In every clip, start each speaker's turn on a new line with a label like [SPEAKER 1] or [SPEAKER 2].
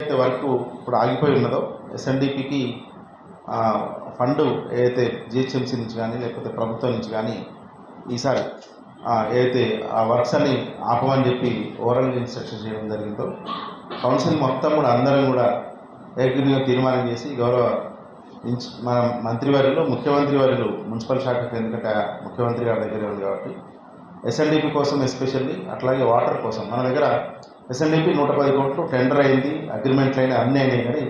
[SPEAKER 1] ఏదైతే వర్క్ ఇప్పుడు ఆగిపోయి ఉన్నదో ఎస్ఎన్డిపికి ఫండ్ ఏదైతే జిహెచ్ఎంసీ నుంచి కానీ లేకపోతే ప్రభుత్వం నుంచి కానీ ఈసారి ఏదైతే ఆ వర్క్స్ అన్ని ఆపమని చెప్పి ఓవరాల్ ఇన్స్ట్రక్షన్ చేయడం జరిగిందో కౌన్సిల్ మొత్తం కూడా అందరం కూడా ఏకగ్రీవంగా తీర్మానం చేసి గౌరవ ఇన్స్ మన మంత్రివర్యులు ముఖ్యమంత్రి వర్యులు మున్సిపల్ శాఖకు ఎందుకంటే ముఖ్యమంత్రి గారి దగ్గరే ఉంది కాబట్టి ఎస్ఎన్డిపి కోసం ఎస్పెషల్లీ అట్లాగే వాటర్ కోసం మన దగ్గర ఎస్ఎన్డిపి నూట పది కోట్లు టెండర్ అయింది అగ్రిమెంట్లు అయినా అన్నీ అయినాయి కానీ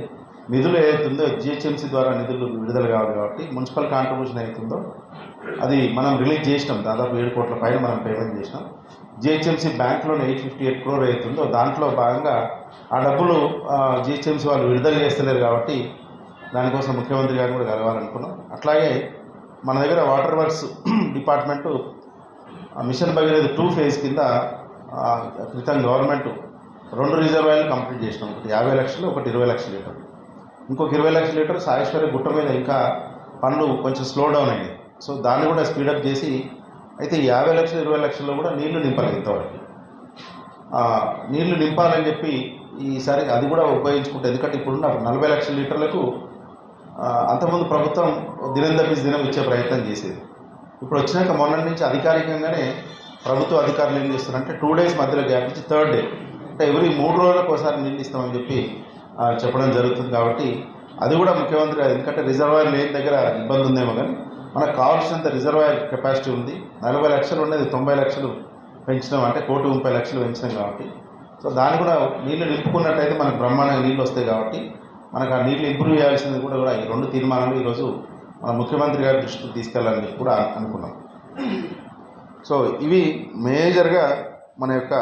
[SPEAKER 1] నిధులు ఏదైతుందో జిహెచ్ఎంసీ ద్వారా నిధులు విడుదల కావాలి కాబట్టి మున్సిపల్ కాంట్రిబ్యూషన్ అవుతుందో అది మనం రిలీజ్ చేసినాం. దాదాపు ఏడు కోట్ల పైన మనం పేమెంట్ చేసినాం. జిహెచ్ఎంసీ బ్యాంక్లోనే ఎయిట్ ఫిఫ్టీ ఎయిట్ క్రోర్ అవుతుందో దాంట్లో భాగంగా ఆ డబ్బులు జిహెచ్ఎంసీ వాళ్ళు విడుదల చేస్తలేరు కాబట్టి దానికోసం ముఖ్యమంత్రి గారిని కూడా కలవాలనుకున్నాం. అట్లాగే మన దగ్గర వాటర్ వర్క్స్ డిపార్ట్మెంటు ఆ మిషన్ భగీరథ టూ ఫేజ్ కింద క్రితం గవర్నమెంట్ రెండు రిజర్వాయర్లు కంప్లీట్ చేసినాం. ఒకటి యాభై లక్షలు ఒకటి ఇరవై లక్షల లీటర్. ఇంకొక ఇరవై లక్షల లీటర్ సాయేశ్వరి గుట్ట మీద ఇంకా పనులు కొంచెం స్లో డౌన్ అయ్యాయి. సో దాన్ని కూడా స్పీడప్ చేసి అయితే యాభై లక్షలు ఇరవై లక్షల్లో కూడా నీళ్ళు నింపాలి ఇంతవరకు. నీళ్ళు నింపాలని చెప్పి ఈసారి అది కూడా ఉపయోగించుకుంటే ఎందుకంటే ఇప్పుడున్న నలభై లక్షల లీటర్లకు అంతకుముందు ప్రభుత్వం దినం తప్పించి దినం ఇచ్చే ప్రయత్నం చేసేది. ఇప్పుడు వచ్చినాక మొన్న నుంచి అధికారికంగానే ప్రభుత్వ అధికారులు ఏం చేస్తున్నారంటే టూ డేస్ మధ్యలో గ్యాప్ ఇచ్చి థర్డ్ డే అంటే ఎవ్రీ మూడు రోజులకు ఒకసారి నీళ్ళు ఇస్తామని చెప్పి చెప్పడం జరుగుతుంది కాబట్టి అది కూడా ముఖ్యమంత్రి ఎందుకంటే రిజర్వాయర్ లేని దగ్గర ఇబ్బంది ఉందేమో కానీ మనకు కావాల్సినంత రిజర్వాయర్ కెపాసిటీ ఉంది. నలభై లక్షలు ఉండేది తొంభై లక్షలు పెంచినాం అంటే కోటి ముప్పై లక్షలు పెంచినాం కాబట్టి. సో దాన్ని కూడా నీళ్ళు నింపుకున్నట్టయితే మనకు బ్రహ్మాండంగా నీళ్ళు వస్తాయి కాబట్టి మనకు ఆ నీళ్ళు ఇంప్రూవ్ చేయాల్సింది కూడా కూడా ఈ రెండు తీర్మానాలు ఈరోజు మన ముఖ్యమంత్రి గారి దృష్టికి తీసుకెళ్ళాలని కూడా అనుకున్నాం. సో ఇవి మేజర్గా మన యొక్క